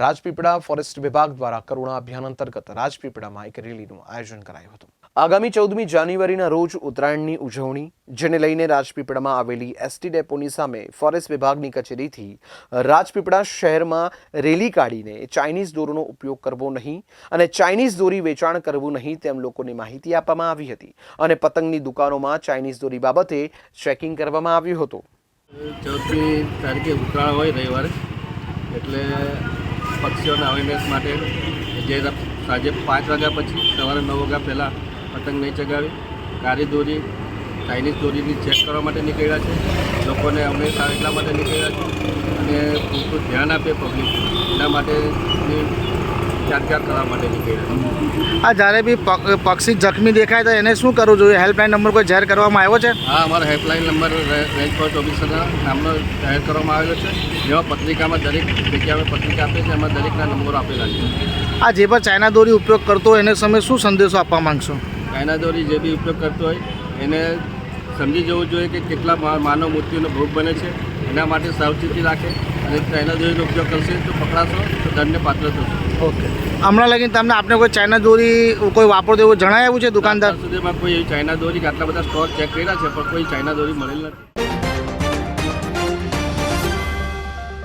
Rajpipla forest વિભાગ દ્વારા કરુણા અભિયાન અંતર્ગત રાજપીપળામાં એક રેલીનું આયોજન કરાયું હતું. આગામી ચૌદમી જાન્યુઆરીના રોજ ઉત્તરાયણની ઉજવણી, જેને લઈને રાજપીપળામાં આવેલી એસટી ડેપોની સામે ફોરેસ્ટ વિભાગની કચેરીથી રાજપીપળા શહેરમાં રેલી કાઢીને ચાઇનીઝ દોરીનો ઉપયોગ કરવો નહીં અને ચાઇનીઝ દોરી વેચાણ કરવું નહીં તેમ લોકોને માહિતી આપવામાં આવી હતી અને પતંગની દુકાનોમાં ચાઇનીઝ દોરી બાબતે ચેકિંગ કરવામાં આવ્યું હતું. ચૌદમી તારીખે ઉત્તરાયણ હોય રવિવારે, એટલે પક્ષીઓના અવેરનેસ માટે જે સાંજે પાંચ વાગ્યા પછી સવારે નવ વાગ્યા પહેલાં પતંગ નહીં ચગાવી, કાળી દોરી, ચાઇનીઝ દોરીની ચેક કરવા માટે નીકળ્યા છે. લોકોને અવેરનેસ આવે એટલા માટે નીકળ્યા છે અને પૂરતું ધ્યાન આપે પબ્લિક એના માટેની જાણકાર કરવા માટે નીકળ્યા છે. આ જ્યારે બી પક- પક્ષી જખમી દેખાય તો એને શું કરવું જોઈએ? હેલ્પલાઇન નંબર કોઈ જાહેર કરવામાં આવ્યો છે? હા અમારા હેલ્પલાઇન નંબર રેન્જ ફોર્સ ઓફિસરના નામનો જાહેર કરવામાં આવેલો છે. જેમાં પત્રિકામાં દરેક જગ્યાએ પત્રિકા આપે છે એમાં દરેકના નંબરો આપેલા છે. આ જે પણ ચાઇના દોરી ઉપયોગ કરતો હોય એને તમે શું સંદેશો આપવા માંગશો? ચાઇના દોરી જે બી ઉપયોગ કરતો હોય એને સમજી જવું જોઈએ કે કેટલા માનવ મૃત્યુનો ભોગ બને છે. એના માટે સાવચેતી રાખે. અને ચાઇના દોરીનો ઉપયોગ કરશે તો પકડાશો તો દંડને પાત્ર થશે. ઓકે. હમણાં લગીને તમને આપને કોઈ ચાઇના દોરી કોઈ વાપરતો એવું જણાવ્યું છે દુકાનદાર? સુધીમાં કોઈ એવી ચાઇના દોરી કે આટલા બધા સ્ટોર ચેક કર્યા છે પણ કોઈ ચાઇના દોરી મળેલ નથી.